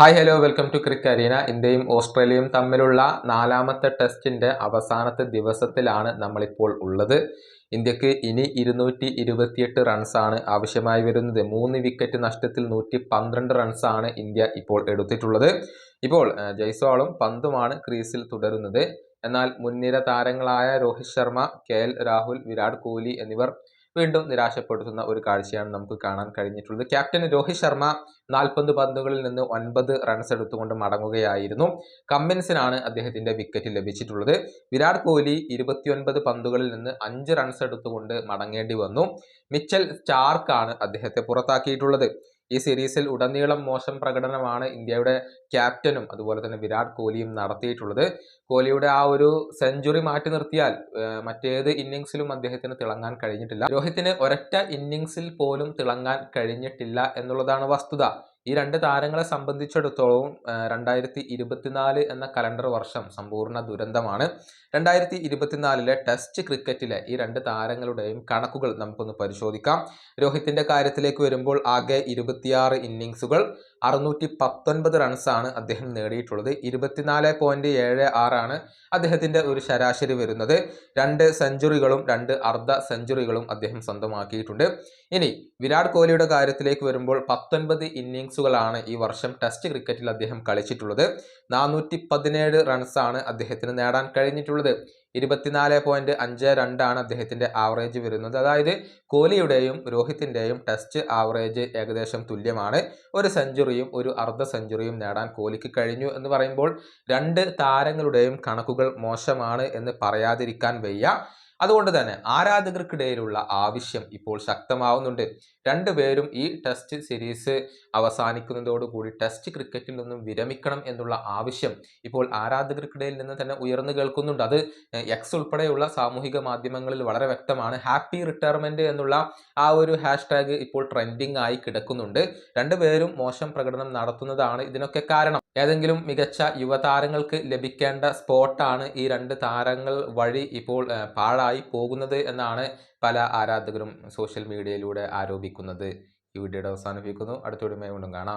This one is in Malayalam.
Hi hello welcome to cric arena ഇന്ത്യയും ഓസ്ട്രേലിയയും തമ്മിലുള്ള നാലാമത്തെ ടെസ്റ്റിന്റെ അവസാനത്തെ ദിവസത്തിലാണ് നമ്മളിപ്പോൾ ഉള്ളത്. ഇന്ത്യയ്ക്ക് ഇനി ഇരുന്നൂറ്റി ഇരുപത്തിയെട്ട് റൺസാണ് ആവശ്യമായി വരുന്നത്. മൂന്ന് വിക്കറ്റ് നഷ്ടത്തിൽ നൂറ്റി പന്ത്രണ്ട് റൺസാണ് ഇന്ത്യ ഇപ്പോൾ എടുത്തിട്ടുള്ളത്. ഇപ്പോൾ ജയ്സ്വാളും പന്തുമാണ് ക്രീസിൽ തുടരുന്നത്. എന്നാൽ മുൻനിര താരങ്ങളായ രോഹിത് ശർമ്മ കെ എൽ രാഹുൽ വിരാട് കോഹ്ലി എന്നിവർ വീണ്ടും നിരാശപ്പെടുത്തുന്ന ഒരു കാഴ്ചയാണ് നമുക്ക് കാണാൻ കഴിഞ്ഞിട്ടുള്ളത്. ക്യാപ്റ്റൻ രോഹിത് ശർമ്മ നാൽപ്പത് പന്തുകളിൽ നിന്ന് ഒൻപത് റൺസ് എടുത്തുകൊണ്ട് മടങ്ങുകയായിരുന്നു. കമ്മിൻസിനാണ് അദ്ദേഹത്തിന്റെ വിക്കറ്റ് ലഭിച്ചിട്ടുള്ളത്. വിരാട് കോഹ്ലി ഇരുപത്തിയൊൻപത് പന്തുകളിൽ നിന്ന് അഞ്ച് റൺസ് എടുത്തുകൊണ്ട് മടങ്ങേണ്ടി വന്നു. മിച്ചൽ സ്റ്റാർക്കാണ് അദ്ദേഹത്തെ പുറത്താക്കിയിട്ടുള്ളത്. ഈ സീരീസിൽ ഉടനീളം മോശം പ്രകടനമാണ് ഇന്ത്യയുടെ ക്യാപ്റ്റനും അതുപോലെ തന്നെ വിരാട് കോഹ്ലിയും നടത്തിയിട്ടുള്ളത്. കോഹ്ലിയുടെ ആ ഒരു സെഞ്ചുറി മാറ്റി നിർത്തിയാൽ മറ്റേത് ഇന്നിങ്സിലും അദ്ദേഹത്തിന് തിളങ്ങാൻ കഴിഞ്ഞിട്ടില്ല. രോഹിത്തിന് ഒരൊറ്റ ഇന്നിങ്സിൽ പോലും തിളങ്ങാൻ കഴിഞ്ഞിട്ടില്ല എന്നുള്ളതാണ് വസ്തുത. ഈ രണ്ട് താരങ്ങളെ സംബന്ധിച്ചിടത്തോളം ഏഹ്, രണ്ടായിരത്തി ഇരുപത്തിനാല് എന്ന കലണ്ടർ വർഷം സമ്പൂർണ ദുരന്തമാണ്. രണ്ടായിരത്തി ഇരുപത്തിനാലിലെ ടെസ്റ്റ് ക്രിക്കറ്റിലെ ഈ രണ്ട് താരങ്ങളുടെയും കണക്കുകൾ നമുക്കൊന്ന് പരിശോധിക്കാം. രോഹിത്തിന്റെ കാര്യത്തിലേക്ക് വരുമ്പോൾ ആകെ ഇരുപത്തിയാറ് ഇന്നിങ്സുകൾ അറുന്നൂറ്റി പത്തൊൻപത് റൺസാണ് അദ്ദേഹം നേടിയിട്ടുള്ളത്. ഇരുപത്തിനാല് പോയിന്റ് ഏഴ് ആറാണ് അദ്ദേഹത്തിന്റെ ഒരു ശരാശരി വരുന്നത്. രണ്ട് സെഞ്ചുറികളും രണ്ട് അർദ്ധ സെഞ്ചുറികളും അദ്ദേഹം സ്വന്തമാക്കിയിട്ടുണ്ട്. ഇനി വിരാട് കോഹ്ലിയുടെ കാര്യത്തിലേക്ക് വരുമ്പോൾ പത്തൊൻപത് ഇന്നിങ്സുകളാണ് ഈ വർഷം ടെസ്റ്റ് ക്രിക്കറ്റിൽ അദ്ദേഹം കളിച്ചിട്ടുള്ളത്. നാനൂറ്റി പതിനേഴ് റൺസാണ് അദ്ദേഹത്തിന് നേടാൻ കഴിഞ്ഞിട്ടുള്ളത്. ഇരുപത്തിനാല് പോയിന്റ് അഞ്ച് രണ്ടാണ് അദ്ദേഹത്തിന്റെ ആവറേജ് വരുന്നത്. അതായത് കോഹ്ലിയുടെയും രോഹിത്തിന്റെയും ടെസ്റ്റ് ആവറേജ് ഏകദേശം തുല്യമാണ്. ഒരു സെഞ്ചുറിയും ഒരു അർദ്ധ സെഞ്ചുറിയും നേടാൻ കോഹ്ലിക്ക് കഴിഞ്ഞു എന്ന് പറയുമ്പോൾ രണ്ട് താരങ്ങളുടെയും കണക്കുകൾ മോശമാണ് എന്ന് പറയാതിരിക്കാൻ വയ്യ. അതുകൊണ്ട് തന്നെ ആരാധകർക്കിടയിലുള്ള ആവശ്യം ഇപ്പോൾ ശക്തമാവുന്നുണ്ട്. രണ്ടുപേരും ഈ ടെസ്റ്റ് സീരീസ് അവസാനിക്കുന്നതോടുകൂടി ടെസ്റ്റ് ക്രിക്കറ്റിൽ നിന്നും വിരമിക്കണം എന്നുള്ള ആവശ്യം ഇപ്പോൾ ആരാധകർക്കിടയിൽ നിന്ന് തന്നെ ഉയർന്നു കേൾക്കുന്നുണ്ട്. അത് എക്സ് ഉൾപ്പെടെയുള്ള സാമൂഹിക മാധ്യമങ്ങളിൽ വളരെ വ്യക്തമാണ്. ഹാപ്പി റിട്ടയർമെന്റ് എന്നുള്ള ആ ഒരു ഹാഷ്ടാഗ് ഇപ്പോൾ ട്രെൻഡിങ് ആയി കിടക്കുന്നുണ്ട്. രണ്ടുപേരും മോശം പ്രകടനം നടത്തുന്നതാണ് ഇതിനൊക്കെ കാരണം. ഏതെങ്കിലും മികച്ച യുവതാരങ്ങൾക്ക് ലഭിക്കേണ്ട സ്പോട്ടാണ് ഈ രണ്ട് താരങ്ങൾ വഴി ഇപ്പോൾ പാഴായി പോകുന്നത് എന്നാണ് പല ആരാധകരും സോഷ്യൽ മീഡിയയിലൂടെ ആരോപിക്കുന്നത്. ഈ വീഡിയോയുടെ അവസാനിപ്പിക്കുന്നു. അടുത്ത വീഡിയോ കാണാം.